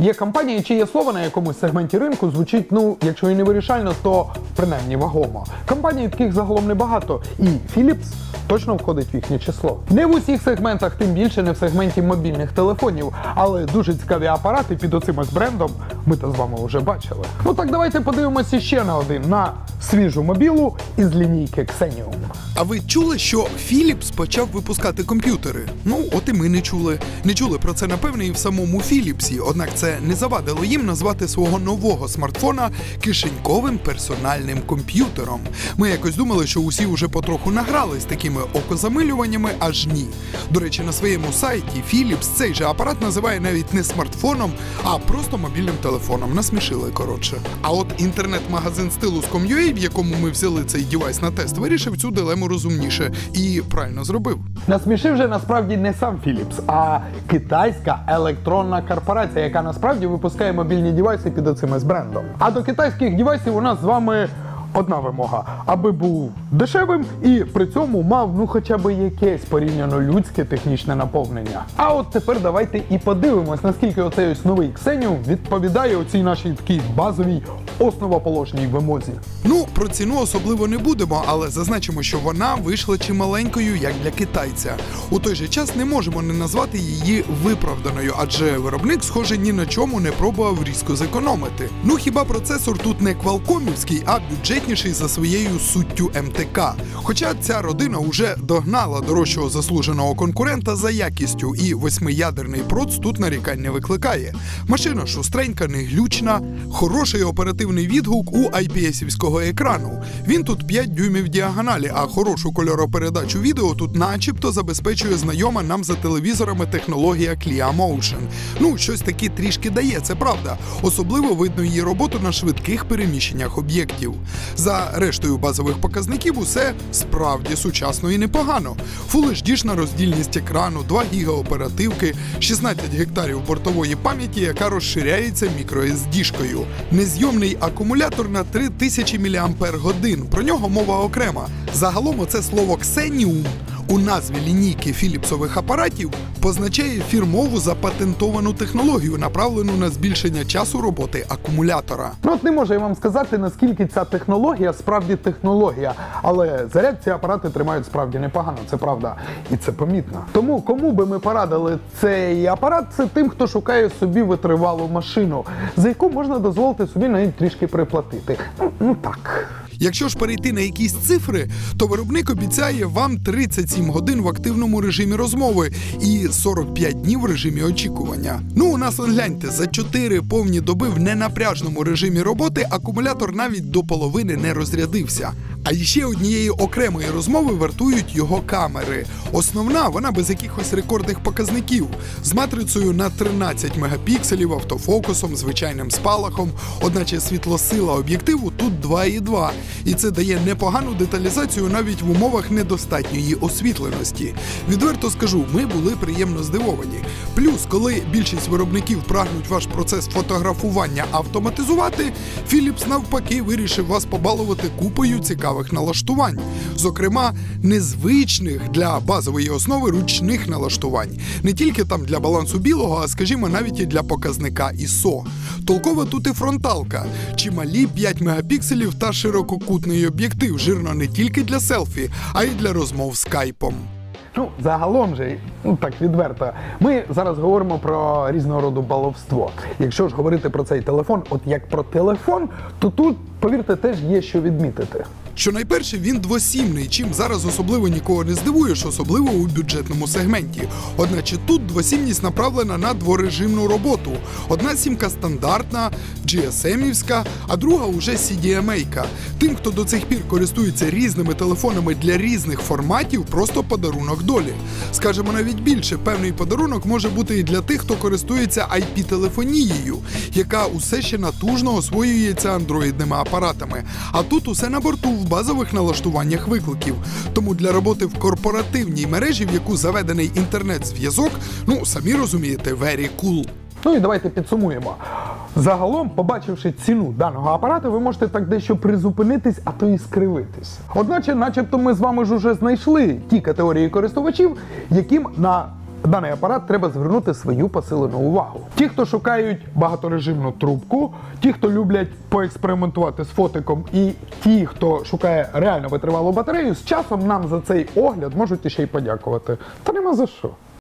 Є компанії, чиє слово на якомусь сегменті ринку звучить, ну, якщо і не вирішально, то принаймні вагомо. Компаній таких загалом небагато, і Philips точно входить в їхнє число. Не в усіх сегментах, тим більше не в сегменті мобільних телефонів, але дуже цікаві апарати під оцим ось брендом ми то з вами вже бачили. Ну так давайте подивимося ще на один на свіжу мобілу із лінійки Xenium. А ви чули, що Philips почав випускати комп'ютери? Ну, от і ми не чули. Не чули про це напевне і в самому Філіпсі, однак це не завадило їм назвати свого нового смартфона кишеньковим персональним комп'ютером. Ми якось думали, що усі вже потроху награлись такими окозамилюваннями, аж ні. До речі, на своєму сайті Philips цей же апарат називає навіть не смартфоном, а просто мобільним телефоном. Насмішили коротше. А от інтернет-магазин Stylus.com.ua, в якому ми взяли цей девайс на тест, вирішив цю дилему розумніше і правильно зробив. Насмішив же насправді не сам Philips, а китайська електронна корпорація, яка насправді випускає мобільні девайси під оцим брендом. А до китайських девайсів у нас з вами. Одна вимога, аби був дешевим і при цьому мав ну хоча б якесь порівняно людське технічне наповнення. А от тепер давайте і подивимось, наскільки оцей ось новий Xenium відповідає оцій нашій такій базовій основоположній вимозі. Ну, про ціну особливо не будемо, але зазначимо, що вона вийшла чималенькою, як для китайця. У той же час не можемо не назвати її виправданою, адже виробник, схоже, ні на чому не пробував різко зекономити. Ну хіба процесор тут не квалкомівський, а бюджетніший за своєю суттю МТК. Хоча ця родина уже догнала дорожчого заслуженого конкурента за якістю, і восьмиядерний проц тут нарікань не викликає. Машина шустренька, неглючна, хороший оперативний відгук у IPS-івського екрану. Він тут 5 дюймів діагоналі, а хорошу кольоропередачу відео тут начебто забезпечує знайома нам за телевізорами технологія Clear Motion. Ну, щось таке трішки дає, це правда. Особливо видно її роботу на швидких переміщеннях об'єктів. За рештою базових показників усе справді сучасно і непогано. HD-шна роздільність екрану, 2 ГБ оперативки, 16 гектарів бортової пам'яті, яка розширяється microSD-шкою. Незйомний акумулятор на 3000 мАч. Про нього мова окрема. Загалом оце слово Xenium у назві лінійки філіпсових апаратів позначає фірмову запатентовану технологію, направлену на збільшення часу роботи акумулятора. Ну от не можу я вам сказати, наскільки ця технологія справді технологія, але заряд ці апарати тримають справді непогано, це правда, і це помітно. Тому кому би ми порадили цей апарат, це тим, хто шукає собі витривалу машину, за яку можна дозволити собі навіть трішки приплатити. Ну, ну так. Якщо ж перейти на якісь цифри, то виробник обіцяє вам 37 годин в активному режимі розмови і 45 днів в режимі очікування. Ну, у нас гляньте, за 4 повні доби в ненапряжному режимі роботи акумулятор навіть до половини не розрядився. А ще однієї окремої розмови вартують його камери. Основна вона без якихось рекордних показників з матрицею на 13 мегапікселів, автофокусом, звичайним спалахом. Одначе світлосила об'єктиву тут 2,2. І це дає непогану деталізацію навіть в умовах недостатньої освітленості. Відверто скажу, ми були приємно здивовані. Плюс, коли більшість виробників прагнуть ваш процес фотографування автоматизувати, Philips навпаки вирішив вас побалувати купою цікавих налаштувань, зокрема, незвичних для базової основи ручних налаштувань, не тільки там для балансу білого, а скажімо, навіть і для показника ISO. Толкова тут і фронталка, чималі 5 мегапікселів та ширококутний об'єктив, жирно не тільки для селфі, а й для розмов скайпом. Ну, загалом же, ну так відверто, ми зараз говоримо про різного роду баловство. Якщо ж говорити про цей телефон, от як про телефон, то тут, повірте, теж є що відмітити. Що найперше він двосімний, чим зараз особливо нікого не здивуєш, особливо у бюджетному сегменті. Одначе тут двосімність направлена на дворежимну роботу. Одна сімка стандартна, GSM-івська, а друга уже CDMA-ка. Тим, хто до цих пір користується різними телефонами для різних форматів, просто подарунок долі. Скажемо навіть більше, певний подарунок може бути і для тих, хто користується IP-телефонією, яка усе ще натужно освоюється андроїдними апаратами. А тут усе на борту в базових налаштуваннях викликів. Тому для роботи в корпоративній мережі, в яку заведений інтернет-зв'язок, ну самі розумієте, very cool. Ну і давайте підсумуємо. Загалом, побачивши ціну даного апарату, ви можете так дещо призупинитись, а то і скривитись. Одначе, начебто, ми з вами ж уже знайшли ті категорії користувачів, яким на даний апарат треба звернути свою посилену увагу. Ті, хто шукають багаторежимну трубку, ті, хто люблять поекспериментувати з фотиком, і ті, хто шукає реально витривалу батарею, з часом нам за цей огляд можуть ще й подякувати. Та нема за що.